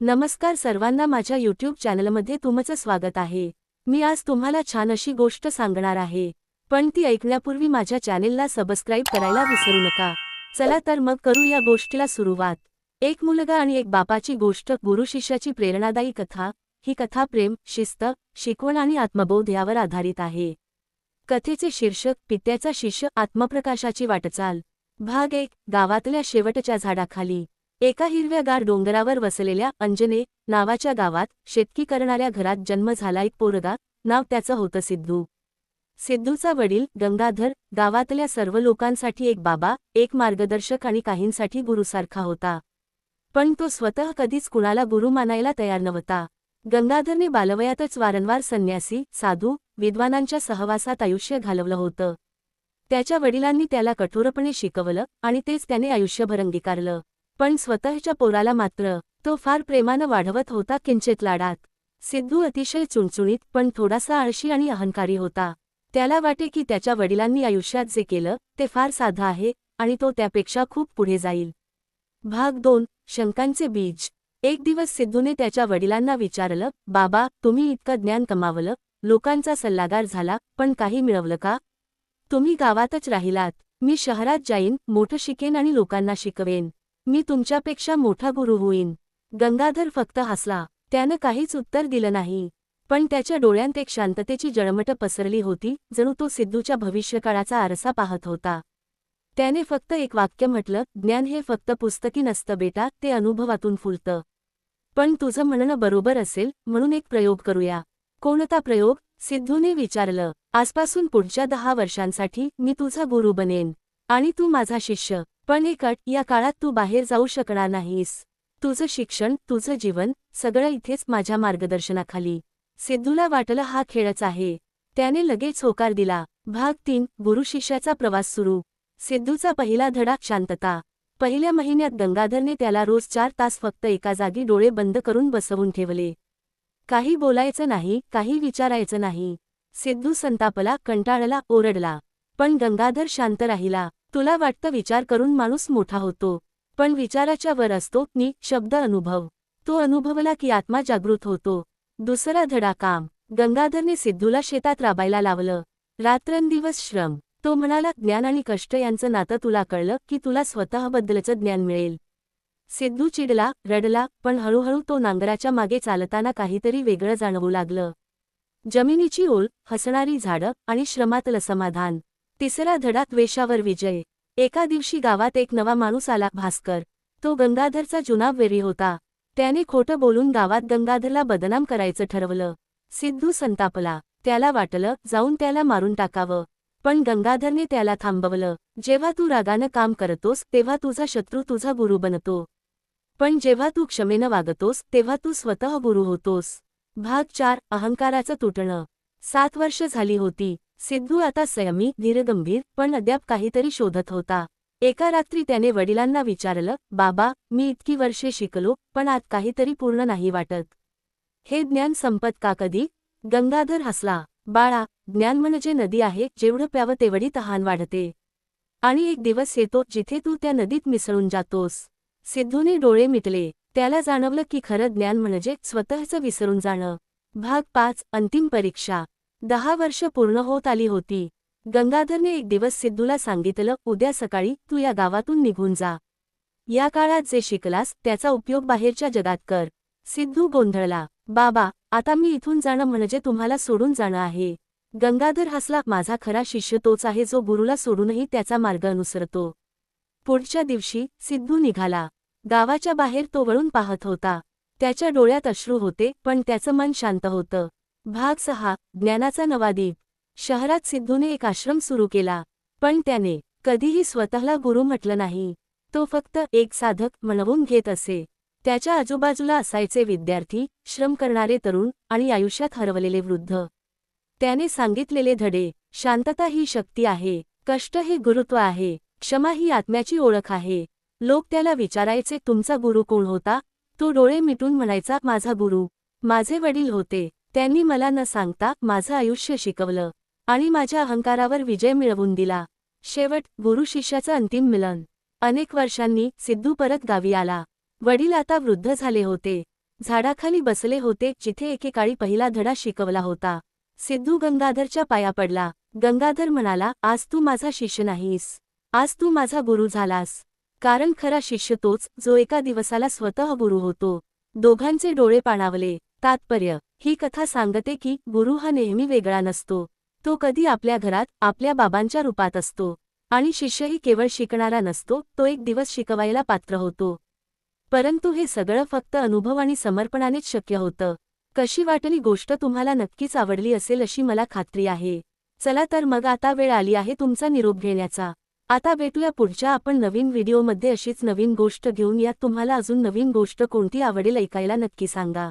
नमस्कार सर्वांना माझ्या यूट्यूब चॅनलमध्ये तुमचं स्वागत आहे. मी आज तुम्हाला छान अशी गोष्ट सांगणार आहे. पण ती ऐकण्यापूर्वी माझ्या चॅनेलला सबस्क्राईब करायला विसरू नका. चला तर मग करू या गोष्टीला सुरुवात. एक मुलगा आणि एक बापाची गोष्ट गुरु शिष्याची प्रेरणादायी कथा ही कथा प्रेम शिस्त शिकवण आणि आत्मबोध यावर आधारित आहे. कथेचे शीर्षक पित्याचा शिष्य आत्मप्रकाशाची वाटचाल. भाग एक गावातल्या शेवटच्या झाडाखाली. एका हिरव्यागार डोंगरावर वसलेल्या अंजने नावाच्या गावात शेतकी करणाऱ्या घरात जन्म झाला एक पोरगा नाव त्याचं होतं सिद्धू. सिद्धूचा वडील गंगाधर गावातल्या सर्व लोकांसाठी एक बाबा एक मार्गदर्शक आणि काहींसाठी गुरुसारखा होता. पण तो स्वतः कधीच कुणाला गुरु मानायला तयार नव्हता. गंगाधरने बालवयातच वारंवार संन्यासी साधू विद्वानांच्या सहवासात आयुष्य घालवलं होतं. त्याच्या वडिलांनी त्याला कठोरपणे शिकवलं आणि तेच त्याने आयुष्यभर अंगीकारलं. पण स्वतःच्या पोराला मात्र तो फार प्रेमानं वाढवत होता किंचित लाडात. सिद्धू अतिशय चुणचुणीत पण थोडासा आळशी आणि अहंकारी होता. त्याला वाटे की त्याच्या वडिलांनी आयुष्यात जे केलं ते फार साधं आहे आणि तो त्यापेक्षा खूप पुढे जाईल. भाग दोन शंकांचे बीज. एक दिवस सिद्धूने त्याच्या वडिलांना विचारलं बाबा तुम्ही इतकं ज्ञान कमावलं लोकांचा सल्लागार झाला पण काही मिळवलं का? तुम्ही गावातच राहिलात मी शहरात जाईन मोठं शिकेन आणि लोकांना शिकवेन. मी तुमच्यापेक्षा मोठा गुरु होईन. गंगाधर फक्त हसला. त्यानं काहीच उत्तर दिलं नाही. पण त्याच्या डोळ्यांत एक शांततेची जळमट पसरली होती जणू तो सिद्धूच्या भविष्यकाळाचा आरसा पाहत होता. त्याने फक्त एक वाक्य म्हटलं ज्ञान हे फक्त पुस्तकी नसतं बेटा ते अनुभवातून फुलतं. पण तुझं म्हणणं बरोबर असेल म्हणून एक प्रयोग करूया. कोणता प्रयोग? सिद्धूने विचारलं. आजपासून पुढच्या दहा वर्षांसाठी मी तुझा गुरु बनेन. आणि तू माझा शिष्य. पण हे कट या काळात तू बाहेर जाऊ शकणार नाहीस. तुझं शिक्षण तुझं जीवन सगळं इथेच माझ्या मार्गदर्शनाखाली. सिद्धूला वाटलं हा खेळच आहे. त्याने लगेच होकार दिला. भाग तीन गुरु शिष्याचा प्रवास सुरू. सिद्धूचा पहिला धडा शांतता. पहिल्या महिन्यात गंगाधरने त्याला रोज चार तास फक्त एका जागी डोळे बंद करून बसवून ठेवले. काही बोलायचं नाही काही विचारायचं नाही. सिद्धू संतापला कंटाळला ओरडला. पण गंगाधर शांत राहिला. तुला वाटतं विचार करून माणूस मोठा होतो पण विचाराच्या वर असतो नि शब्द अनुभव. तो अनुभवला की आत्मा जागृत होतो. दुसरा धडा काम गंगाधरने सिद्धूला शेतात राबायला लावलं. रात्रंदिवस श्रम. तो म्हणाला ज्ञान आणि कष्ट यांचं नातं तुला कळलं की तुला स्वतःबद्दलचं ज्ञान मिळेल. सिद्धू चिडला रडला पण हळूहळू तो नांगराच्या मागे चालताना काहीतरी वेगळं जाणवू लागलं. जमिनीची ओल हसणारी झाडं आणि श्रमातलं समाधान. तिसरा धडा द्वेषावर विजय. एका दिवशी गावात एक नवा माणूस आला भास्कर. तो गंगाधरचा जुना वेरी होता. त्याने खोटं बोलून गावात गंगाधरला बदनाम करायचं ठरवलं. सिद्धू संतापला. त्याला वाटलं जाऊन त्याला मारून टाकावं. पण गंगाधरने त्याला थांबवलं. जेव्हा तू रागानं काम करतोस तेव्हा तुझा शत्रू तुझा गुरु बनतो. पण जेव्हा तू क्षमेनं वागतोस तेव्हा तू स्वतः गुरु होतोस. भाग चार अहंकाराचं तुटणं. सात वर्ष झाली होती. सिद्धू आता संयमी धीरगंभीर पण अद्याप काहीतरी शोधत होता. एका रात्री त्याने वडिलांना विचारलं बाबा मी इतकी वर्षे शिकलो पण आत काहीतरी पूर्ण नाही वाटत. हे ज्ञान संपत का कधी गंगाधर हसला. बाळा ज्ञान म्हणजे नदी आहे जेवढं प्यावं तेवढी तहान वाढते. आणि एक दिवस येतो जिथे तू त्या नदीत मिसळून जातोस सिद्धूने डोळे मिटले. त्याला जाणवलं की खरं ज्ञान म्हणजे स्वतःचं विसरून जाणं. भाग पाच अंतिम परीक्षा. दहा वर्ष पूर्ण होत आली होती. गंगाधरने एक दिवस सिद्धूला सांगितलं उद्या सकाळी तू या गावातून निघून जा. या काळात जे शिकलास त्याचा उपयोग बाहेरच्या जगात कर. सिद्धू गोंधळला. बाबा आता मी इथून जाणं म्हणजे तुम्हाला सोडून जाणं आहे. गंगाधर हसला माझा खरा शिष्य तोच आहे जो गुरुला सोडूनही त्याचा मार्ग अनुसरतो. पुढच्या दिवशी सिद्धू निघाला. गावाच्या बाहेर तो वळून पाहत होता. त्याच्या डोळ्यात अश्रू होते पण त्याचं मन शांत होतं. भाग सहा ज्ञानाचा नवादीप शहरात सिद्धूने एक आश्रम सुरू केला पण त्याने कधीही स्वतःला गुरु म्हटलं नाही. तो फक्त एक साधक म्हणवून घेत असे. त्याच्या आजूबाजूला असायचे विद्यार्थी श्रम करणारे तरुण आणि आयुष्यात हरवलेले वृद्ध. त्याने सांगितलेले धडे शांतता ही शक्ती आहे कष्ट हे गुरुत्व आहे क्षमा ही आत्म्याची ओळख आहे. लोक त्याला विचारायचे तुमचा गुरु कोण होता? तो डोळे मिटून म्हणायचा माझा गुरु. माझे वडील होते. त्यांनी मला न सांगता माझं आयुष्य शिकवलं आणि माझ्या अहंकारावर विजय मिळवून दिला. शेवट गुरु शिष्याचं अंतिम मिलन. अनेक वर्षांनी सिद्धू परत गावी आला. वडील आता वृद्ध झाले होते. झाडाखाली बसले होते जिथे एकेकाळी पहिला धडा शिकवला होता. सिद्धू गंगाधरच्या पाया पडला. गंगाधर म्हणाला आज तू माझा शिष्य नाहीस. आज तू माझा गुरु झालास. कारण खरा शिष्य तोच जो एका दिवसाला स्वतः गुरु होतो. दोघांचे डोळे पाणावले. तात्पर्य ही कथा सांगते की गुरु हा नेहमी वेगळा नसतो. तो कधी आपल्या घरात आपल्या बाबांच्या रूपात असतो. आणि शिष्यही केवळ शिकणारा नसतो तो एक दिवस शिकवायला पात्र होतो. परंतु हे सगळं फक्त अनुभव आणि समर्पणानेच शक्य होतं. कशी वाटली गोष्ट तुम्हाला नक्कीच आवडली असेल अशी मला खात्री आहे. चला तर मग आता वेळ आली आहे तुमचा निरोप घेण्याचा. आता भेटूया पुढच्या आपण नवीन व्हिडिओमध्ये अशीच नवीन गोष्ट घेऊन यात तुम्हाला अजून नवीन गोष्ट कोणती आवडेल ऐकायला नक्की सांगा.